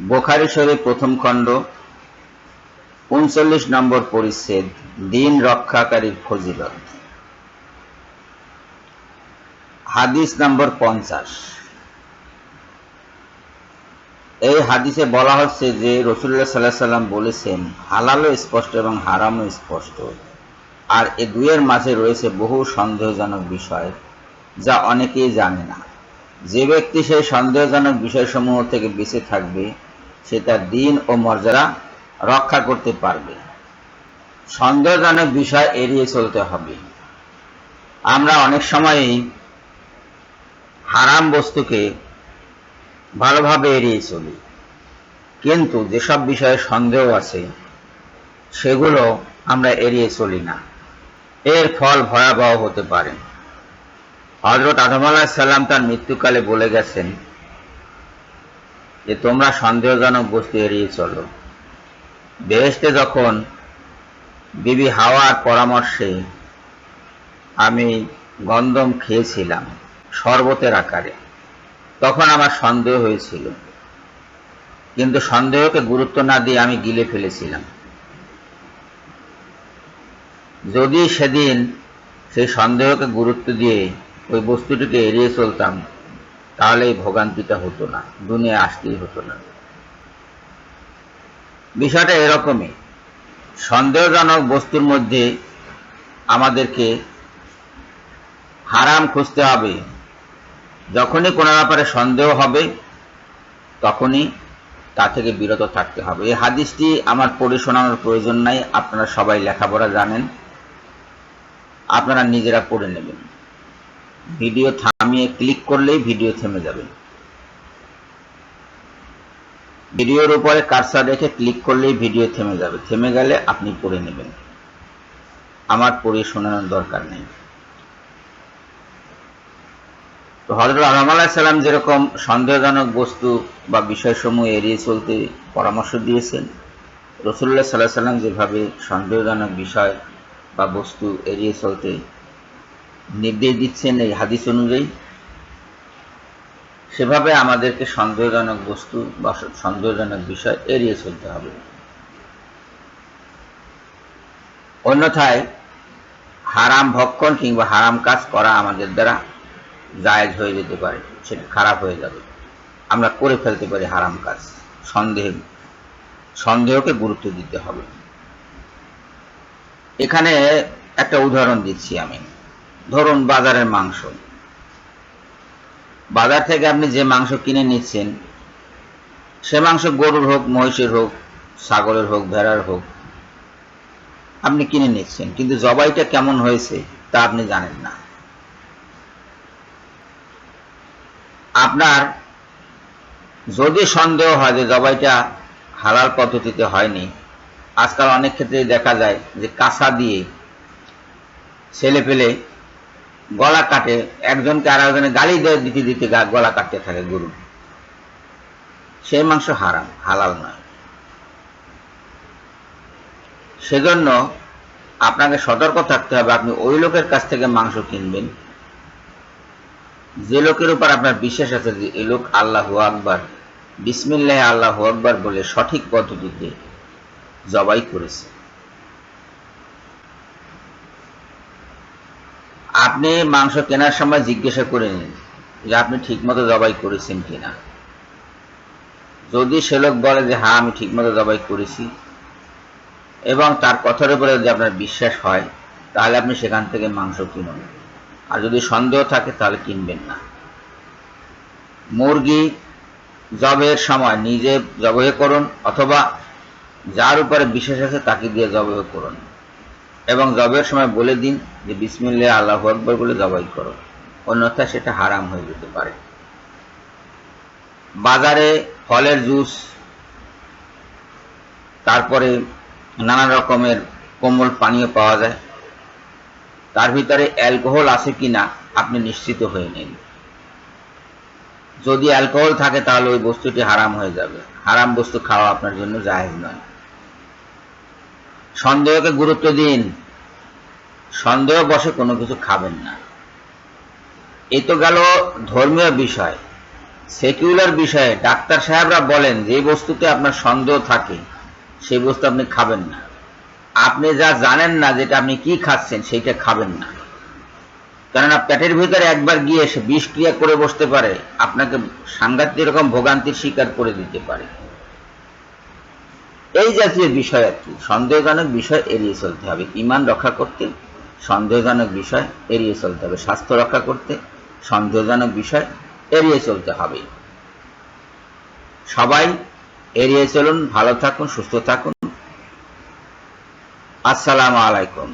বোখারি শরীফ প্রথম খণ্ড, উনচল্লিশ নম্বর পরিচ্ছেদ, দিন রক্ষাকারীর ফজিলত। হাদিস নম্বর পঞ্চাশ। এই হাদিসে বলা হচ্ছে যে, রসুল্লাহ সাল্লাহ সাল্লাম বলেছেন, হালালও স্পষ্ট এবং হারামও স্পষ্ট। আর এ দুয়ের মাঝে রয়েছে বহু সন্দেহজনক বিষয়, যা অনেকেই জানে না। যে ব্যক্তি সেই সন্দেহজনক বিষয়সমূহ থেকে বেঁচে থাকবে সে তার দিন ও মর্যাদা রক্ষা করতে পারবে। সন্দেহজনক বিষয় এড়িয়ে চলতে হবে। আমরা অনেক সময়ই হারাম বস্তুকে ভালোভাবে এড়িয়ে চলি। কিন্তু যেসব বিষয়ে সন্দেহ আছে, সেগুলো আমরা এড়িয়ে চলি না। এর ফল ভয়াবহ হতে পারে। হজরত আদম সাল্লাম তার মৃত্যুকালে বলে গেছেন যে তোমরা সন্দেহজনক বস্তু এড়িয়ে চলো। বেহেস্তে যখন বিবি হাওয়ার পরামর্শে আমি গন্ধম খেয়েছিলাম শরবতের আকারে, তখন আমার সন্দেহ হয়েছিল। কিন্তু সন্দেহকে গুরুত্ব না দিয়ে আমি গিলে ফেলেছিলাম। যদি সেদিন সেই সন্দেহকে গুরুত্ব দিয়ে ওই বস্তুটিকে এড়িয়ে চলতাম তাহলে এই ভোগান্তিটা হতো না, দুনিয়া আসতেই হতো না। বিষয়টা এরকমই। সন্দেহজনক বস্তুর মধ্যে আমাদেরকে হারাম খুঁজতে হবে। যখনই কোনো ব্যাপারে সন্দেহ হবে, তখনই তা থেকে বিরত থাকতে হবে। এই হাদিসটি আমার পড়ে শোনানোর প্রয়োজন নাই, আপনারা সবাই লেখাপড়া জানেন, আপনারা নিজেরা পড়ে নেবেন। ভিডিও থামিয়ে ক্লিক করলেই ভিডিও থেমে যাবে। ভিডিওর উপরে কারসার রেখে ক্লিক করলেই ভিডিও থেমে যাবে। থেমে গেলে আপনি পড়ে নেবেন। আমার পড়ে শোনানোর দরকার নেই। তো হজরত আলম সাল্লাম যেরকম সন্দেহজনক বস্তু বা বিষয়সমূহ এড়িয়ে চলতে পরামর্শ দিয়েছেন রসুল্লাহ সাল্লাহ সাল্লাম যেভাবে সন্দেহজনক বিষয় বা বস্তু এড়িয়ে চলতে নির্দেশ দিচ্ছেন এই হাদিস অনুযায়ী। সেভাবে আমাদেরকে সন্দেহজনক বস্তু বা সন্দেহজনক বিষয় এড়িয়ে চলতে হবে। অন্যথায় হারাম ভক্ষণ কিংবা হারাম কাজ করা আমাদের দ্বারা জায়েজ হয়ে যেতে পারে, সেটা খারাপ হয়ে যাবে। আমরা করে ফেলতে পারি হারাম কাজ, সন্দেহ, সন্দেহকে গুরুত্ব দিতে হবে। এখানে একটা উদাহরণ দিচ্ছি আমি। ধরুন বাজারের মাংস। বাজার থেকে আপনি যে মাংস কিনে নিচ্ছেন, সে মাংস গরুর হোক, মহিষের হোক, ছাগলের হোক, ভেড়ার হোক, আপনি কিনে নিচ্ছেন, কিন্তু জবাইটা কেমন হয়েছে তা আপনি জানেন না। আপনার যদি সন্দেহ হয় যে জবাইটা হালাল পদ্ধতিতে হয়নি, আজকাল অনেক ক্ষেত্রে দেখা যায় যে কাঁচা দিয়ে ছেলে পেলে গলা কাটে, একজনকে আর একজনে গালি দিতে দিতে গলা কাটতে থাকে গরু। সেই মাংস হারাম, হালাল নয়। সেজন্য আপনাকে সতর্ক থাকতে হবে, আপনি ওই লোকের কাছ থেকে মাংস কিনবেন। যে লোকের উপর আপনার বিশ্বাস আছে যে এই লোক আল্লাহ আকবার, বিসমিল্লাহ আল্লাহ আকবার বলে সঠিক পদ্ধতিতে জবাই করেছে। আপনি মাংস কেনার সময় জিজ্ঞাসা করে নিন যে আপনি ঠিকমতো জবাই করেছেন কিনা। যদি সে লোক বলে যে হ্যাঁ আমি ঠিকমতো জবাই করেছি এবং তার কথার উপরে যদি আপনার বিশ্বাস হয়, তাহলে আপনি সেখান থেকে মাংস কিনুন। আর যদি সন্দেহ থাকে, তাহলে কিনবেন না। মুরগি জবের সময় নিজে জবহে করুন, অথবা যার উপরে বিশ্বাস আছে, তাকে দিয়ে জবহে করুন। এবং জবের সময় বলে দিন যে বিসমিল্লা আল্লাহ আকবর বলে জবাই করো। অন্যথায় সেটা হারাম হয়ে যেতে পারে। বাজারে ফলের জুস, তারপরে নানা রকমের কোমল পানীয় পাওয়া যায়। তার ভিতরে অ্যালকোহল আছে কিনা আপনি নিশ্চিত হয়ে নিন। যদি অ্যালকোহল থাকে তাহলে ওই বস্তুটি হারাম হয়ে যাবে। হারাম বস্তু খাওয়া আপনার জন্য জাহেজ নয়। সন্দেহকে গুরুত্ব দিন। সন্দেহ বসে কোনো কিছু খাবেন না। এই তো গেল ধর্মীয় বিষয়। সেকুলার বিষয়ে ডাক্তার সাহেবরা বলেন, যে বস্তুতে আপনার সন্দেহ থাকে সেই বস্তু আপনি খাবেন না। আপনি যা জানেন না যেটা আপনি কি খাচ্ছেন, সেইটা খাবেন না। কেননা পেটের ভিতরে একবার গিয়ে সে বিষক্রিয়া করে বসতে পারে, আপনাকে সাংঘাতিক রকম ভোগান্তির শিকার করে দিতে পারে। এই জাতীয় বিষয় আর কি। সন্দেহজনক বিষয় এড়িয়ে চলতে হবে। ইমান রক্ষা করতে সন্দেহজনক বিষয় এড়িয়ে চলতে হবে। স্বাস্থ্য রক্ষা করতে সন্দেহজনক বিষয় এড়িয়ে চলতে হবে। সবাই এড়িয়ে চলুন, ভালো থাকুন, সুস্থ থাকুন। আসসালামু আলাইকুম।